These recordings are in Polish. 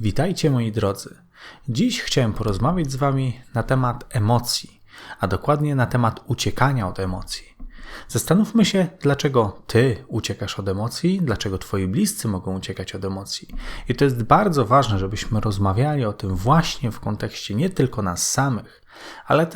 Witajcie moi drodzy. Dziś chciałem porozmawiać z Wami na temat emocji, a dokładnie na temat uciekania od emocji. Zastanówmy się, dlaczego Ty uciekasz od emocji, dlaczego Twoi bliscy mogą uciekać od emocji. I to jest bardzo ważne, żebyśmy rozmawiali o tym właśnie w kontekście nie tylko nas samych, ale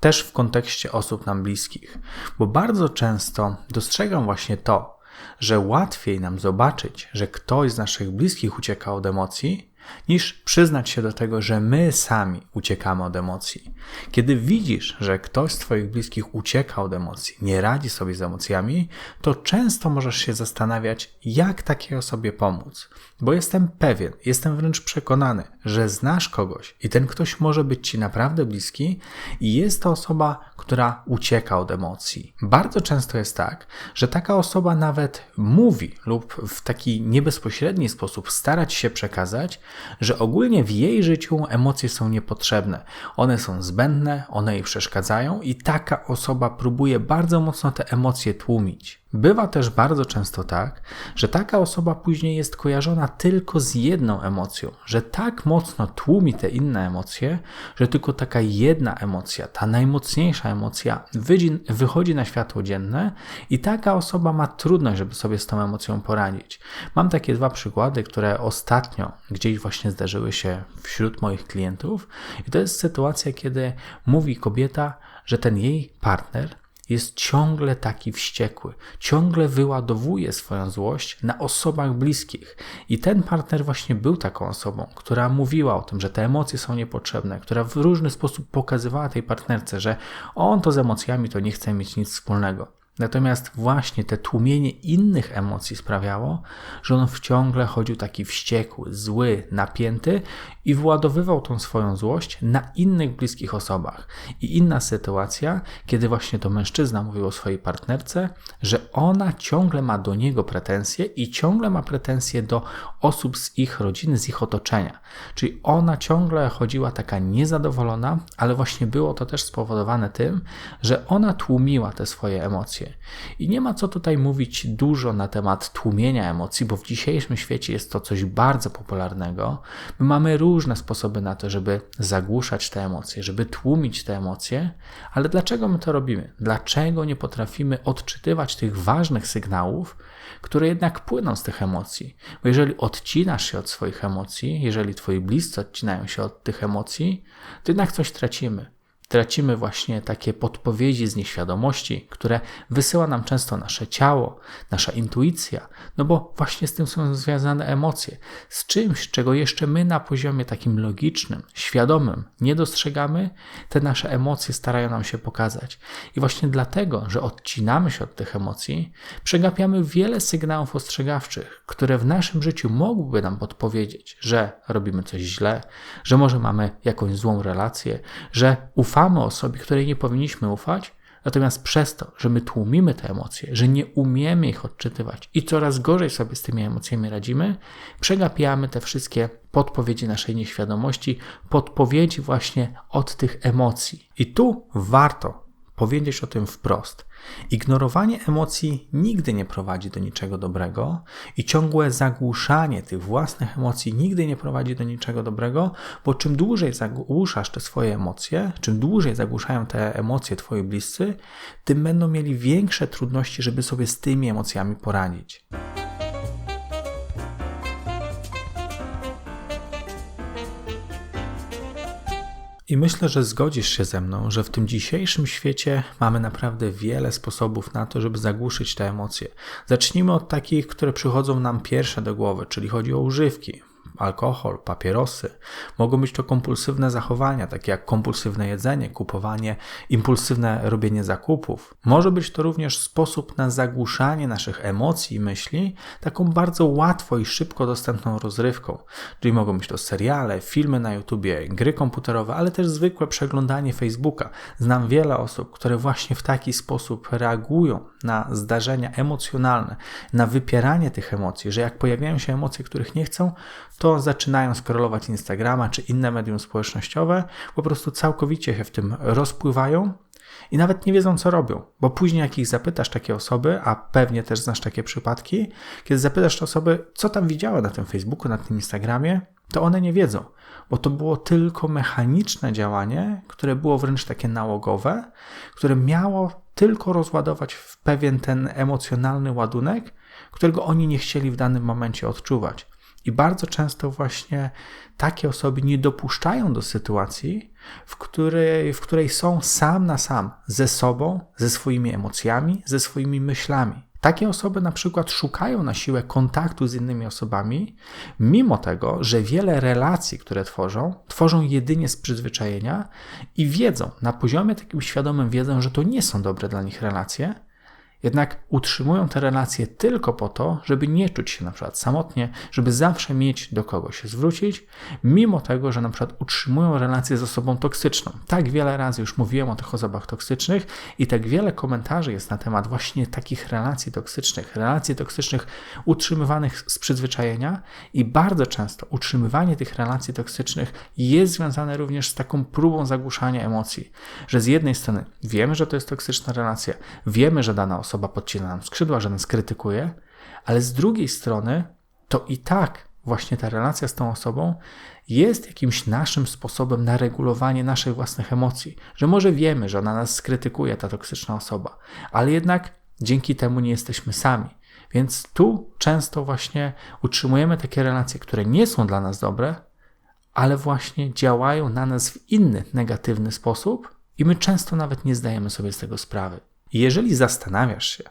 też, w kontekście osób nam bliskich, bo bardzo często dostrzegam właśnie to, że łatwiej nam zobaczyć, że ktoś z naszych bliskich ucieka od emocji, niż przyznać się do tego, że my sami uciekamy od emocji. Kiedy widzisz, że ktoś z Twoich bliskich ucieka od emocji, nie radzi sobie z emocjami, to często możesz się zastanawiać, jak takiej osobie pomóc. Bo jestem pewien, jestem wręcz przekonany, że znasz kogoś i ten ktoś może być Ci naprawdę bliski i jest to osoba, która ucieka od emocji. Bardzo często jest tak, że taka osoba nawet mówi lub w taki niebezpośredni sposób stara Ci się przekazać, że ogólnie w jej życiu emocje są niepotrzebne. One są zbędne, one jej przeszkadzają i taka osoba próbuje bardzo mocno te emocje tłumić. Bywa też bardzo często tak, że taka osoba później jest kojarzona tylko z jedną emocją, że tak mocno tłumi te inne emocje, że tylko taka jedna emocja, ta najmocniejsza emocja wychodzi na światło dzienne i taka osoba ma trudność, żeby sobie z tą emocją poradzić. Mam takie dwa przykłady, które ostatnio gdzieś właśnie zdarzyły się wśród moich klientów i to jest sytuacja, kiedy mówi kobieta, że ten jej partner jest ciągle taki wściekły, ciągle wyładowuje swoją złość na osobach bliskich. I ten partner właśnie był taką osobą, która mówiła o tym, że te emocje są niepotrzebne, która w różny sposób pokazywała tej partnerce, że on to z emocjami to nie chce mieć nic wspólnego. Natomiast właśnie te tłumienie innych emocji sprawiało, że on wciągle chodził taki wściekły, zły, napięty i władowywał tą swoją złość na innych bliskich osobach. I inna sytuacja, kiedy właśnie to mężczyzna mówił o swojej partnerce, że ona ciągle ma do niego pretensje i ciągle ma pretensje do osób z ich rodziny, z ich otoczenia. Czyli ona ciągle chodziła taka niezadowolona, ale właśnie było to też spowodowane tym, że ona tłumiła te swoje emocje. I nie ma co tutaj mówić dużo na temat tłumienia emocji, bo w dzisiejszym świecie jest to coś bardzo popularnego. My mamy różne sposoby na to, żeby zagłuszać te emocje, żeby tłumić te emocje, ale dlaczego my to robimy? Dlaczego nie potrafimy odczytywać tych ważnych sygnałów, które jednak płyną z tych emocji? Bo jeżeli odcinasz się od swoich emocji, jeżeli twoi bliscy odcinają się od tych emocji, to jednak coś tracimy tracimy właśnie takie podpowiedzi z nieświadomości, które wysyła nam często nasze ciało, nasza intuicja, no bo właśnie z tym są związane emocje, z czymś, czego jeszcze my na poziomie takim logicznym, świadomym nie dostrzegamy, te nasze emocje starają nam się pokazać. I właśnie dlatego, że odcinamy się od tych emocji, przegapiamy wiele sygnałów ostrzegawczych, które w naszym życiu mogłyby nam podpowiedzieć, że robimy coś źle, że może mamy jakąś złą relację, że ufamy ufamy osobie, której nie powinniśmy ufać, natomiast przez to, że my tłumimy te emocje, że nie umiemy ich odczytywać i coraz gorzej sobie z tymi emocjami radzimy, przegapiamy te wszystkie podpowiedzi naszej nieświadomości, podpowiedzi właśnie od tych emocji. I tu warto powiedzieć o tym wprost. Ignorowanie emocji nigdy nie prowadzi do niczego dobrego i ciągłe zagłuszanie tych własnych emocji nigdy nie prowadzi do niczego dobrego, bo czym dłużej zagłuszasz te swoje emocje, czym dłużej zagłuszają te emocje twoi bliscy, tym będą mieli większe trudności, żeby sobie z tymi emocjami poradzić. I myślę, że zgodzisz się ze mną, że w tym dzisiejszym świecie mamy naprawdę wiele sposobów na to, żeby zagłuszyć te emocje. Zacznijmy od takich, które przychodzą nam pierwsze do głowy, czyli chodzi o używki alkohol, papierosy. Mogą być to kompulsywne zachowania, takie jak kompulsywne jedzenie, kupowanie, impulsywne robienie zakupów. Może być to również sposób na zagłuszanie naszych emocji i myśli taką bardzo łatwo i szybko dostępną rozrywką. Czyli mogą być to seriale, filmy na YouTubie, gry komputerowe, ale też zwykłe przeglądanie Facebooka. Znam wiele osób, które właśnie w taki sposób reagują na zdarzenia emocjonalne, na wypieranie tych emocji, że jak pojawiają się emocje, których nie chcą, to zaczynają skrolować Instagrama czy inne medium społecznościowe, po prostu całkowicie się w tym rozpływają i nawet nie wiedzą, co robią, bo później, jak ich zapytasz takie osoby, a pewnie też znasz takie przypadki, kiedy zapytasz te osoby, co tam widziała na tym Facebooku, na tym Instagramie, to one nie wiedzą, bo to było tylko mechaniczne działanie, które było wręcz takie nałogowe, które miało tylko rozładować w pewien ten emocjonalny ładunek, którego oni nie chcieli w danym momencie odczuwać. I bardzo często właśnie takie osoby nie dopuszczają do sytuacji, w której, w której są sam na sam ze sobą, ze swoimi emocjami, ze swoimi myślami. Takie osoby na przykład szukają na siłę kontaktu z innymi osobami, mimo tego, że wiele relacji, które tworzą, tworzą jedynie z przyzwyczajenia i wiedzą, na poziomie takim świadomym wiedzą, że to nie są dobre dla nich relacje, jednak utrzymują te relacje tylko po to, żeby nie czuć się na przykład samotnie, żeby zawsze mieć do kogo się zwrócić, mimo tego, że na przykład utrzymują relację z osobą toksyczną. Tak wiele razy już mówiłem o tych osobach toksycznych i tak wiele komentarzy jest na temat właśnie takich relacji toksycznych, relacji toksycznych utrzymywanych z przyzwyczajenia i bardzo często utrzymywanie tych relacji toksycznych jest związane również z taką próbą zagłuszania emocji, że z jednej strony wiemy, że to jest toksyczna relacja, wiemy, że dana osoba osoba podcina nam skrzydła, że nas krytykuje, ale z drugiej strony to i tak właśnie ta relacja z tą osobą jest jakimś naszym sposobem na regulowanie naszych własnych emocji, że może wiemy, że ona nas skrytykuje, ta toksyczna osoba, ale jednak dzięki temu nie jesteśmy sami. Więc tu często właśnie utrzymujemy takie relacje, które nie są dla nas dobre, ale właśnie działają na nas w inny negatywny sposób i my często nawet nie zdajemy sobie z tego sprawy. Jeżeli zastanawiasz się,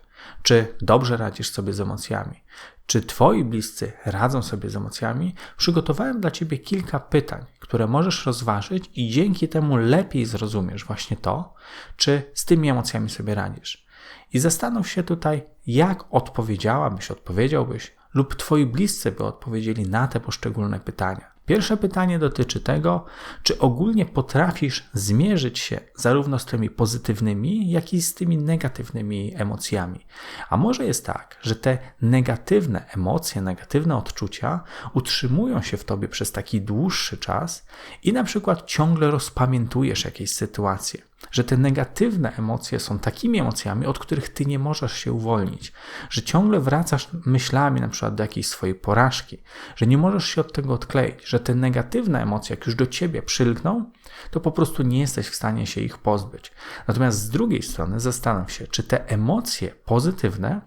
czy dobrze radzisz sobie z emocjami, czy twoi bliscy radzą sobie z emocjami, przygotowałem dla ciebie kilka pytań, które możesz rozważyć i dzięki temu lepiej zrozumiesz właśnie to, czy z tymi emocjami sobie radzisz. I zastanów się tutaj, jak odpowiedziałabyś, odpowiedziałbyś, lub twoi bliscy by odpowiedzieli na te poszczególne pytania. Pierwsze pytanie dotyczy tego, czy ogólnie potrafisz zmierzyć się zarówno z tymi pozytywnymi, jak i z tymi negatywnymi emocjami. A może jest tak, że te negatywne emocje, negatywne odczucia utrzymują się w tobie przez taki dłuższy czas i na przykład ciągle rozpamiętujesz jakieś sytuacje że te negatywne emocje są takimi emocjami, od których ty nie możesz się uwolnić, że ciągle wracasz myślami na przykład do jakiejś swojej porażki, że nie możesz się od tego odkleić, że te negatywne emocje, jak już do ciebie przylgną, to po prostu nie jesteś w stanie się ich pozbyć. Natomiast z drugiej strony zastanów się, czy te emocje pozytywne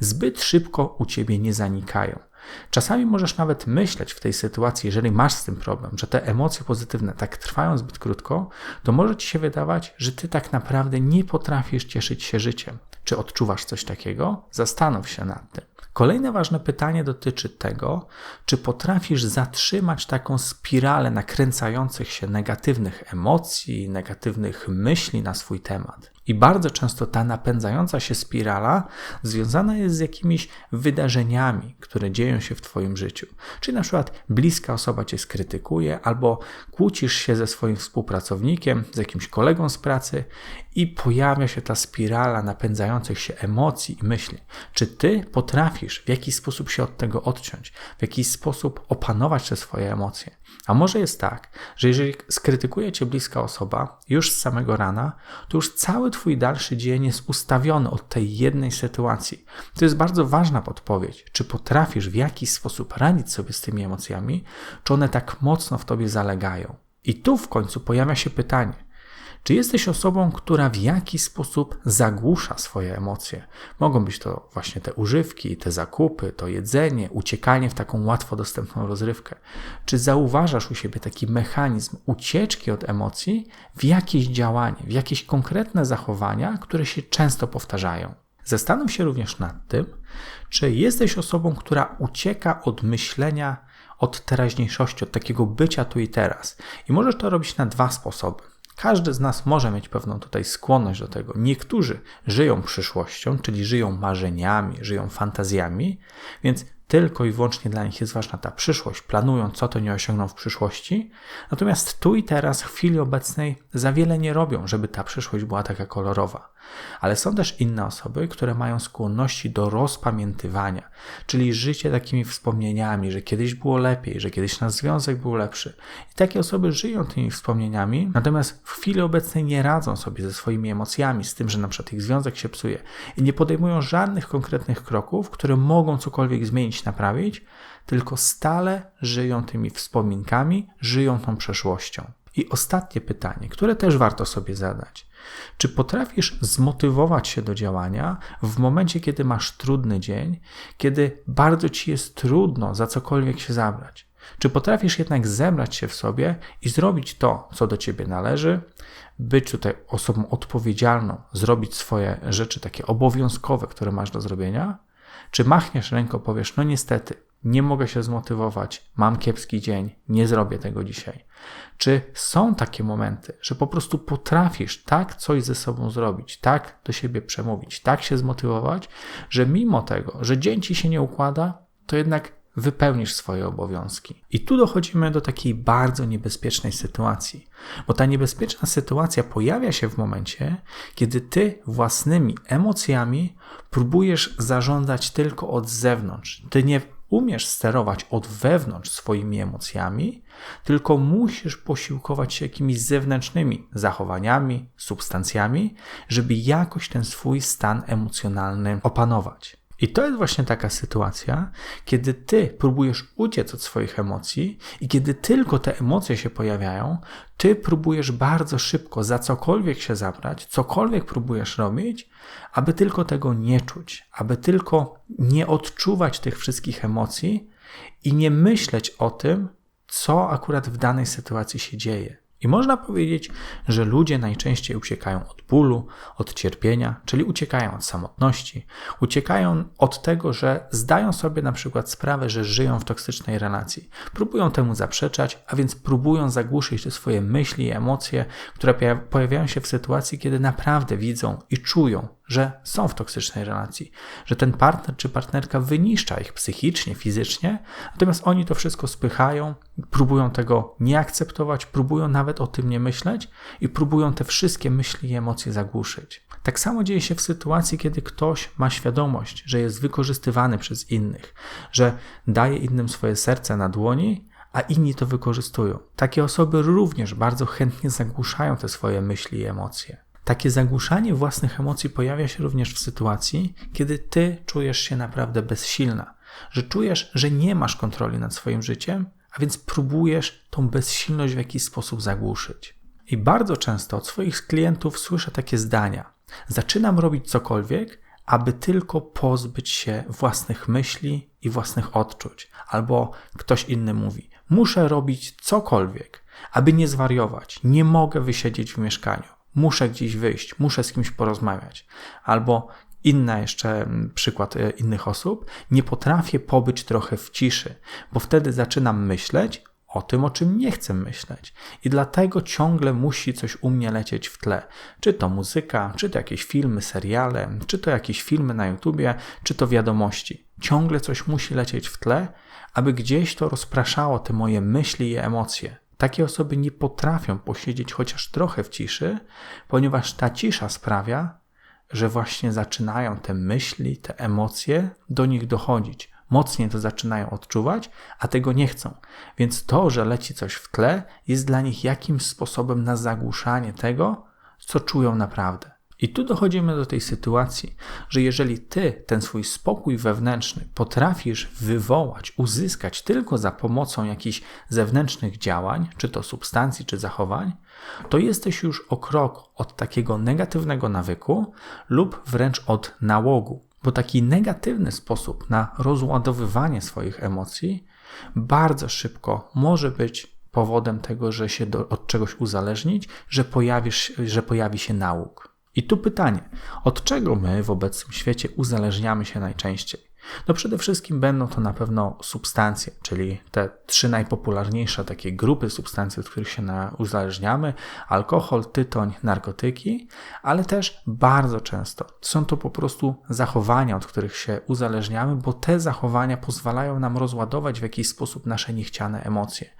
zbyt szybko u ciebie nie zanikają. Czasami możesz nawet myśleć w tej sytuacji, jeżeli masz z tym problem, że te emocje pozytywne tak trwają zbyt krótko, to może ci się wydawać, że ty tak naprawdę nie potrafisz cieszyć się życiem. Czy odczuwasz coś takiego? Zastanów się nad tym. Kolejne ważne pytanie dotyczy tego, czy potrafisz zatrzymać taką spiralę nakręcających się negatywnych emocji, negatywnych myśli na swój temat. I bardzo często ta napędzająca się spirala związana jest z jakimiś wydarzeniami, które dzieją się w Twoim życiu. Czyli na przykład bliska osoba Cię skrytykuje, albo kłócisz się ze swoim współpracownikiem, z jakimś kolegą z pracy i pojawia się ta spirala napędzających się emocji i myśli. Czy Ty potrafisz w jakiś sposób się od tego odciąć, w jakiś sposób opanować te swoje emocje? A może jest tak, że jeżeli skrytykuje cię bliska osoba już z samego rana, to już cały twój dalszy dzień jest ustawiony od tej jednej sytuacji. To jest bardzo ważna podpowiedź, czy potrafisz w jakiś sposób radzić sobie z tymi emocjami, czy one tak mocno w tobie zalegają. I tu w końcu pojawia się pytanie, czy jesteś osobą, która w jakiś sposób zagłusza swoje emocje? Mogą być to właśnie te używki, te zakupy, to jedzenie, uciekanie w taką łatwo dostępną rozrywkę. Czy zauważasz u siebie taki mechanizm ucieczki od emocji w jakieś działanie, w jakieś konkretne zachowania, które się często powtarzają? Zastanów się również nad tym, czy jesteś osobą, która ucieka od myślenia, od teraźniejszości, od takiego bycia tu i teraz. I możesz to robić na dwa sposoby. Każdy z nas może mieć pewną tutaj skłonność do tego. Niektórzy żyją przyszłością, czyli żyją marzeniami, żyją fantazjami, więc tylko i wyłącznie dla nich jest ważna ta przyszłość, planują, co to nie osiągną w przyszłości, natomiast tu i teraz, w chwili obecnej, za wiele nie robią, żeby ta przyszłość była taka kolorowa. Ale są też inne osoby, które mają skłonności do rozpamiętywania, czyli życie takimi wspomnieniami, że kiedyś było lepiej, że kiedyś nasz związek był lepszy. I takie osoby żyją tymi wspomnieniami, natomiast w chwili obecnej nie radzą sobie ze swoimi emocjami, z tym, że na przykład ich związek się psuje i nie podejmują żadnych konkretnych kroków, które mogą cokolwiek zmienić, naprawić, tylko stale żyją tymi wspominkami, żyją tą przeszłością. I ostatnie pytanie, które też warto sobie zadać. Czy potrafisz zmotywować się do działania w momencie, kiedy masz trudny dzień, kiedy bardzo ci jest trudno za cokolwiek się zabrać? Czy potrafisz jednak zebrać się w sobie i zrobić to, co do ciebie należy, być tutaj osobą odpowiedzialną, zrobić swoje rzeczy takie obowiązkowe, które masz do zrobienia? Czy machniesz ręką, powiesz, no niestety, nie mogę się zmotywować, mam kiepski dzień, nie zrobię tego dzisiaj. Czy są takie momenty, że po prostu potrafisz tak coś ze sobą zrobić, tak do siebie przemówić, tak się zmotywować, że mimo tego, że dzień ci się nie układa, to jednak wypełnisz swoje obowiązki. I tu dochodzimy do takiej bardzo niebezpiecznej sytuacji, bo ta niebezpieczna sytuacja pojawia się w momencie, kiedy ty własnymi emocjami próbujesz zarządzać tylko od zewnątrz. Ty nie umiesz sterować od wewnątrz swoimi emocjami, tylko musisz posiłkować się jakimiś zewnętrznymi zachowaniami, substancjami, żeby jakoś ten swój stan emocjonalny opanować. I to jest właśnie taka sytuacja, kiedy ty próbujesz uciec od swoich emocji i kiedy tylko te emocje się pojawiają, ty próbujesz bardzo szybko za cokolwiek się zabrać, cokolwiek próbujesz robić, aby tylko tego nie czuć, aby tylko nie odczuwać tych wszystkich emocji i nie myśleć o tym, co akurat w danej sytuacji się dzieje. I można powiedzieć, że ludzie najczęściej uciekają od bólu, od cierpienia, czyli uciekają od samotności, uciekają od tego, że zdają sobie na przykład sprawę, że żyją w toksycznej relacji. Próbują temu zaprzeczać, a więc próbują zagłuszyć te swoje myśli i emocje, które pojawiają się w sytuacji, kiedy naprawdę widzą i czują, że są w toksycznej relacji, że ten partner czy partnerka wyniszcza ich psychicznie, fizycznie, natomiast oni to wszystko spychają, próbują tego nie akceptować, próbują nawet o tym nie myśleć i próbują te wszystkie myśli i emocje zagłuszyć. Tak samo dzieje się w sytuacji, kiedy ktoś ma świadomość, że jest wykorzystywany przez innych, że daje innym swoje serce na dłoni, a inni to wykorzystują. Takie osoby również bardzo chętnie zagłuszają te swoje myśli i emocje. Takie zagłuszanie własnych emocji pojawia się również w sytuacji, kiedy ty czujesz się naprawdę bezsilna, że czujesz, że nie masz kontroli nad swoim życiem, a więc próbujesz tą bezsilność w jakiś sposób zagłuszyć. I bardzo często od swoich klientów słyszę takie zdania: Zaczynam robić cokolwiek, aby tylko pozbyć się własnych myśli i własnych odczuć. Albo ktoś inny mówi: Muszę robić cokolwiek, aby nie zwariować, nie mogę wysiedzieć w mieszkaniu muszę gdzieś wyjść, muszę z kimś porozmawiać. Albo inna jeszcze mm, przykład e, innych osób, nie potrafię pobyć trochę w ciszy, bo wtedy zaczynam myśleć o tym, o czym nie chcę myśleć. I dlatego ciągle musi coś u mnie lecieć w tle. Czy to muzyka, czy to jakieś filmy, seriale, czy to jakieś filmy na YouTubie, czy to wiadomości. Ciągle coś musi lecieć w tle, aby gdzieś to rozpraszało te moje myśli i emocje. Takie osoby nie potrafią posiedzieć chociaż trochę w ciszy, ponieważ ta cisza sprawia, że właśnie zaczynają te myśli, te emocje do nich dochodzić. Mocniej to zaczynają odczuwać, a tego nie chcą. Więc to, że leci coś w tle, jest dla nich jakimś sposobem na zagłuszanie tego, co czują naprawdę. I tu dochodzimy do tej sytuacji, że jeżeli ty ten swój spokój wewnętrzny potrafisz wywołać, uzyskać tylko za pomocą jakichś zewnętrznych działań, czy to substancji, czy zachowań, to jesteś już o krok od takiego negatywnego nawyku lub wręcz od nałogu. Bo taki negatywny sposób na rozładowywanie swoich emocji bardzo szybko może być powodem tego, że się do, od czegoś uzależnić, że, pojawisz, że pojawi się nałóg. I tu pytanie, od czego my w obecnym świecie uzależniamy się najczęściej? No przede wszystkim będą to na pewno substancje, czyli te trzy najpopularniejsze takie grupy substancji, od których się uzależniamy: alkohol, tytoń, narkotyki, ale też bardzo często są to po prostu zachowania, od których się uzależniamy, bo te zachowania pozwalają nam rozładować w jakiś sposób nasze niechciane emocje.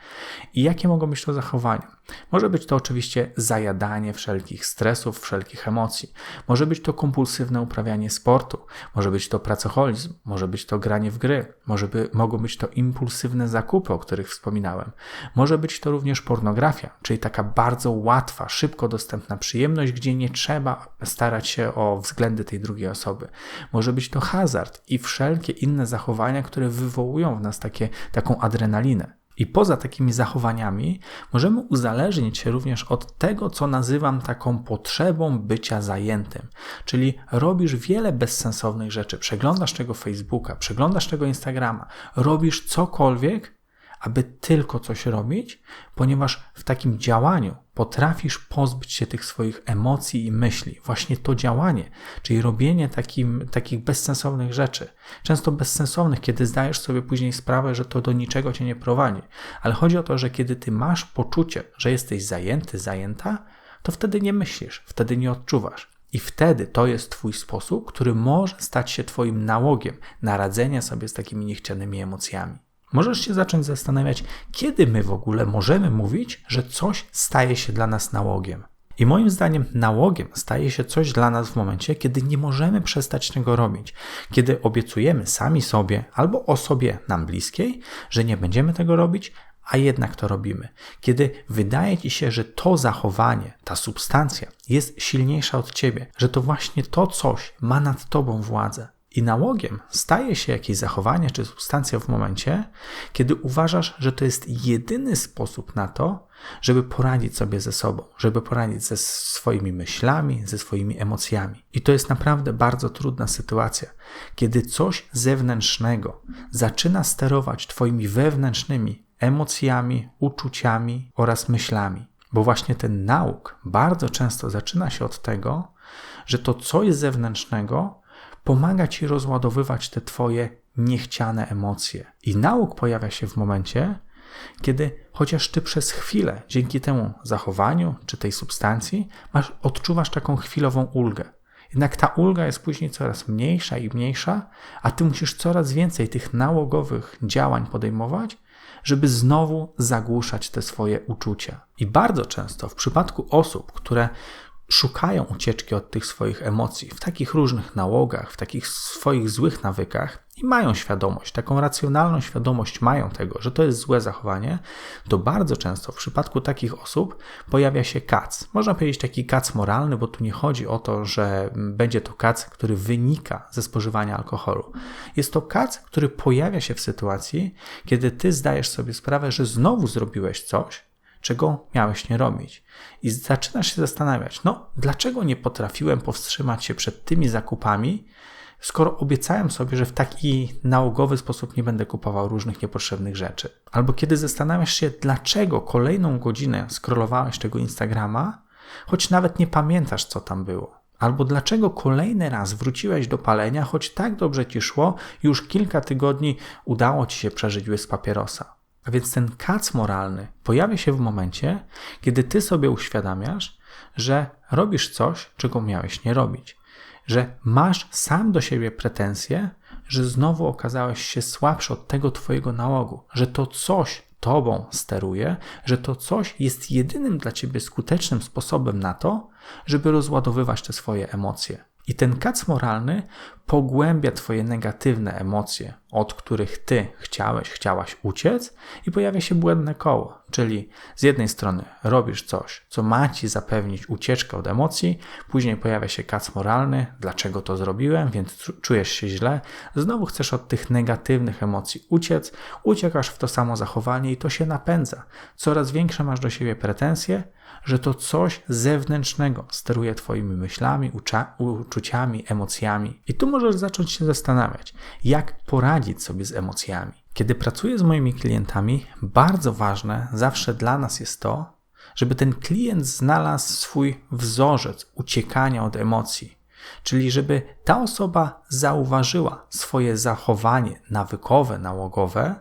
I jakie mogą być to zachowania? Może być to oczywiście zajadanie wszelkich stresów, wszelkich emocji. Może być to kompulsywne uprawianie sportu, może być to pracoholizm, może być to granie w gry, może by, mogą być to impulsywne zakupy, o których wspominałem, może być to również pornografia, czyli taka bardzo łatwa, szybko dostępna przyjemność, gdzie nie trzeba starać się o względy tej drugiej osoby. Może być to hazard i wszelkie inne zachowania, które wywołują w nas takie, taką adrenalinę. I poza takimi zachowaniami możemy uzależnić się również od tego, co nazywam taką potrzebą bycia zajętym. Czyli robisz wiele bezsensownych rzeczy, przeglądasz tego Facebooka, przeglądasz tego Instagrama, robisz cokolwiek, aby tylko coś robić, ponieważ w takim działaniu potrafisz pozbyć się tych swoich emocji i myśli. Właśnie to działanie, czyli robienie takim, takich bezsensownych rzeczy, często bezsensownych, kiedy zdajesz sobie później sprawę, że to do niczego cię nie prowadzi. Ale chodzi o to, że kiedy ty masz poczucie, że jesteś zajęty, zajęta, to wtedy nie myślisz, wtedy nie odczuwasz. I wtedy to jest Twój sposób, który może stać się Twoim nałogiem na radzenie sobie z takimi niechcianymi emocjami. Możesz się zacząć zastanawiać, kiedy my w ogóle możemy mówić, że coś staje się dla nas nałogiem. I moim zdaniem nałogiem staje się coś dla nas w momencie, kiedy nie możemy przestać tego robić, kiedy obiecujemy sami sobie albo osobie nam bliskiej, że nie będziemy tego robić, a jednak to robimy. Kiedy wydaje ci się, że to zachowanie, ta substancja jest silniejsza od ciebie, że to właśnie to coś ma nad tobą władzę. I nałogiem staje się jakieś zachowanie czy substancja w momencie, kiedy uważasz, że to jest jedyny sposób na to, żeby poradzić sobie ze sobą, żeby poradzić ze swoimi myślami, ze swoimi emocjami. I to jest naprawdę bardzo trudna sytuacja, kiedy coś zewnętrznego zaczyna sterować Twoimi wewnętrznymi emocjami, uczuciami oraz myślami. Bo właśnie ten nauk bardzo często zaczyna się od tego, że to coś zewnętrznego pomaga ci rozładowywać te twoje niechciane emocje. I nauk pojawia się w momencie, kiedy chociaż ty przez chwilę, dzięki temu zachowaniu czy tej substancji, masz, odczuwasz taką chwilową ulgę. Jednak ta ulga jest później coraz mniejsza i mniejsza, a ty musisz coraz więcej tych nałogowych działań podejmować, żeby znowu zagłuszać te swoje uczucia. I bardzo często w przypadku osób, które szukają ucieczki od tych swoich emocji w takich różnych nałogach, w takich swoich złych nawykach i mają świadomość, taką racjonalną świadomość mają tego, że to jest złe zachowanie, to bardzo często w przypadku takich osób pojawia się kac. Można powiedzieć taki kac moralny, bo tu nie chodzi o to, że będzie to kac, który wynika ze spożywania alkoholu. Jest to kac, który pojawia się w sytuacji, kiedy ty zdajesz sobie sprawę, że znowu zrobiłeś coś, czego miałeś nie robić. I zaczynasz się zastanawiać, no dlaczego nie potrafiłem powstrzymać się przed tymi zakupami, skoro obiecałem sobie, że w taki nałogowy sposób nie będę kupował różnych niepotrzebnych rzeczy. Albo kiedy zastanawiasz się, dlaczego kolejną godzinę scrollowałeś tego Instagrama, choć nawet nie pamiętasz, co tam było. Albo dlaczego kolejny raz wróciłeś do palenia, choć tak dobrze ci szło, już kilka tygodni udało ci się przeżyć bez papierosa. A więc ten kac moralny pojawia się w momencie, kiedy ty sobie uświadamiasz, że robisz coś, czego miałeś nie robić, że masz sam do siebie pretensje, że znowu okazałeś się słabszy od tego twojego nałogu, że to coś tobą steruje, że to coś jest jedynym dla ciebie skutecznym sposobem na to, żeby rozładowywać te swoje emocje. I ten kac moralny pogłębia Twoje negatywne emocje, od których Ty chciałeś, chciałaś uciec, i pojawia się błędne koło. Czyli z jednej strony robisz coś, co ma Ci zapewnić ucieczkę od emocji, później pojawia się kac moralny, dlaczego to zrobiłem, więc czujesz się źle, znowu chcesz od tych negatywnych emocji uciec, uciekasz w to samo zachowanie i to się napędza. Coraz większe masz do siebie pretensje, że to coś zewnętrznego steruje Twoimi myślami, uczuciami, emocjami. I tu możesz zacząć się zastanawiać, jak poradzić sobie z emocjami. Kiedy pracuję z moimi klientami, bardzo ważne zawsze dla nas jest to, żeby ten klient znalazł swój wzorzec uciekania od emocji. Czyli żeby ta osoba zauważyła swoje zachowanie nawykowe, nałogowe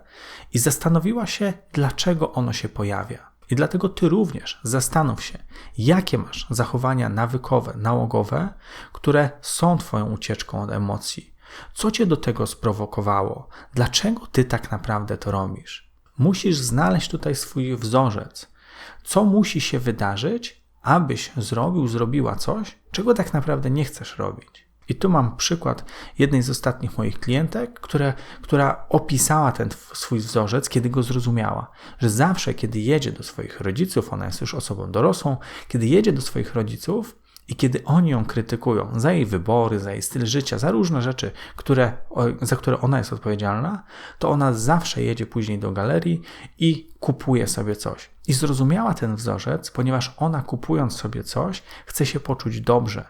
i zastanowiła się, dlaczego ono się pojawia. I dlatego ty również zastanów się, jakie masz zachowania nawykowe, nałogowe, które są twoją ucieczką od emocji. Co cię do tego sprowokowało? Dlaczego ty tak naprawdę to robisz? Musisz znaleźć tutaj swój wzorzec. Co musi się wydarzyć, abyś zrobił, zrobiła coś, czego tak naprawdę nie chcesz robić? I tu mam przykład jednej z ostatnich moich klientek, które, która opisała ten swój wzorzec, kiedy go zrozumiała, że zawsze, kiedy jedzie do swoich rodziców, ona jest już osobą dorosłą, kiedy jedzie do swoich rodziców, i kiedy oni ją krytykują za jej wybory, za jej styl życia, za różne rzeczy, które, za które ona jest odpowiedzialna, to ona zawsze jedzie później do galerii i kupuje sobie coś. I zrozumiała ten wzorzec, ponieważ ona kupując sobie coś, chce się poczuć dobrze.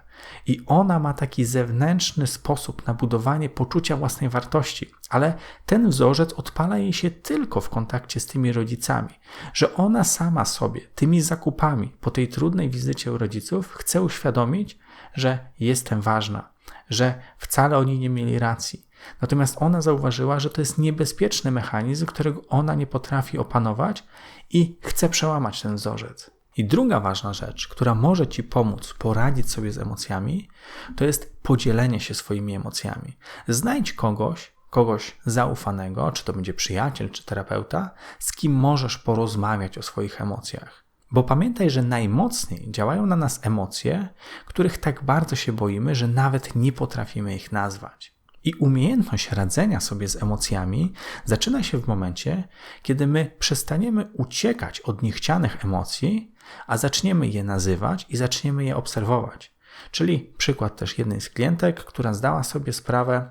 I ona ma taki zewnętrzny sposób na budowanie poczucia własnej wartości, ale ten wzorzec odpala jej się tylko w kontakcie z tymi rodzicami, że ona sama sobie tymi zakupami po tej trudnej wizycie u rodziców chce uświadomić, że jestem ważna, że wcale oni nie mieli racji. Natomiast ona zauważyła, że to jest niebezpieczny mechanizm, którego ona nie potrafi opanować i chce przełamać ten wzorzec. I druga ważna rzecz, która może Ci pomóc poradzić sobie z emocjami, to jest podzielenie się swoimi emocjami. Znajdź kogoś, kogoś zaufanego, czy to będzie przyjaciel, czy terapeuta, z kim możesz porozmawiać o swoich emocjach. Bo pamiętaj, że najmocniej działają na nas emocje, których tak bardzo się boimy, że nawet nie potrafimy ich nazwać. I umiejętność radzenia sobie z emocjami zaczyna się w momencie, kiedy my przestaniemy uciekać od niechcianych emocji, a zaczniemy je nazywać i zaczniemy je obserwować. Czyli przykład też jednej z klientek, która zdała sobie sprawę,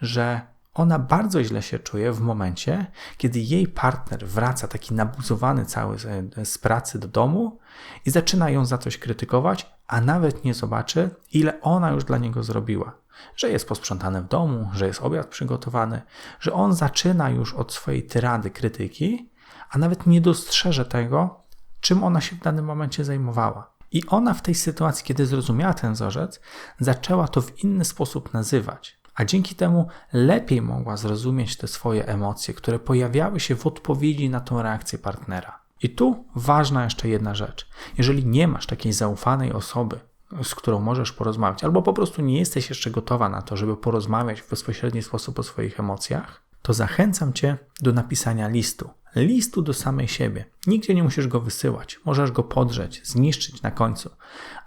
że ona bardzo źle się czuje w momencie, kiedy jej partner wraca taki nabuzowany cały z pracy do domu i zaczyna ją za coś krytykować, a nawet nie zobaczy, ile ona już dla niego zrobiła. Że jest posprzątane w domu, że jest obiad przygotowany, że on zaczyna już od swojej tyrady krytyki, a nawet nie dostrzeże tego, czym ona się w danym momencie zajmowała. I ona w tej sytuacji, kiedy zrozumiała ten wzorzec, zaczęła to w inny sposób nazywać. A dzięki temu lepiej mogła zrozumieć te swoje emocje, które pojawiały się w odpowiedzi na tą reakcję partnera. I tu ważna jeszcze jedna rzecz. Jeżeli nie masz takiej zaufanej osoby, z którą możesz porozmawiać, albo po prostu nie jesteś jeszcze gotowa na to, żeby porozmawiać w bezpośredni sposób o swoich emocjach, to zachęcam Cię do napisania listu. Listu do samej siebie. Nigdzie nie musisz go wysyłać, możesz go podrzeć, zniszczyć na końcu,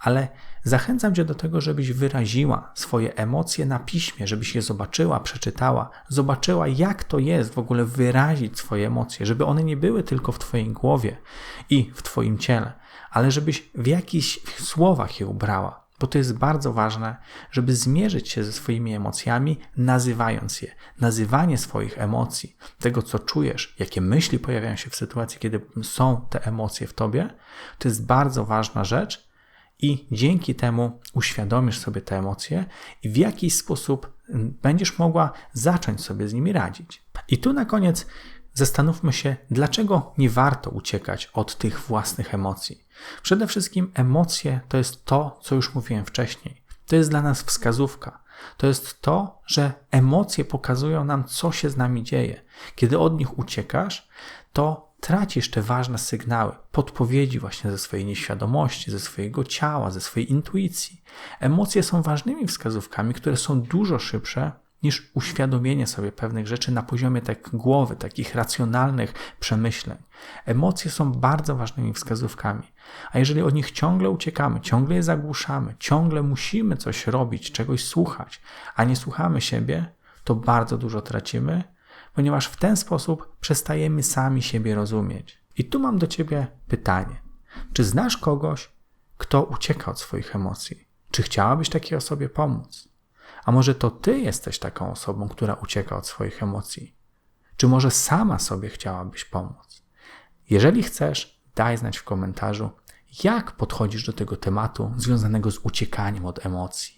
ale zachęcam Cię do tego, żebyś wyraziła swoje emocje na piśmie, żebyś je zobaczyła, przeczytała, zobaczyła, jak to jest w ogóle wyrazić swoje emocje, żeby one nie były tylko w Twojej głowie i w Twoim ciele, ale żebyś w jakichś słowach je ubrała, bo to jest bardzo ważne, żeby zmierzyć się ze swoimi emocjami, nazywając je. Nazywanie swoich emocji, tego co czujesz, jakie myśli pojawiają się w sytuacji, kiedy są te emocje w tobie, to jest bardzo ważna rzecz i dzięki temu uświadomisz sobie te emocje i w jakiś sposób będziesz mogła zacząć sobie z nimi radzić. I tu na koniec zastanówmy się, dlaczego nie warto uciekać od tych własnych emocji. Przede wszystkim emocje to jest to, co już mówiłem wcześniej. To jest dla nas wskazówka. To jest to, że emocje pokazują nam, co się z nami dzieje. Kiedy od nich uciekasz, to tracisz te ważne sygnały, podpowiedzi właśnie ze swojej nieświadomości, ze swojego ciała, ze swojej intuicji. Emocje są ważnymi wskazówkami, które są dużo szybsze niż uświadomienie sobie pewnych rzeczy na poziomie tak głowy, takich racjonalnych przemyśleń. Emocje są bardzo ważnymi wskazówkami, a jeżeli od nich ciągle uciekamy, ciągle je zagłuszamy, ciągle musimy coś robić, czegoś słuchać, a nie słuchamy siebie, to bardzo dużo tracimy, ponieważ w ten sposób przestajemy sami siebie rozumieć. I tu mam do Ciebie pytanie. Czy znasz kogoś, kto ucieka od swoich emocji? Czy chciałabyś takiej osobie pomóc? A może to ty jesteś taką osobą, która ucieka od swoich emocji? Czy może sama sobie chciałabyś pomóc? Jeżeli chcesz, daj znać w komentarzu, jak podchodzisz do tego tematu związanego z uciekaniem od emocji.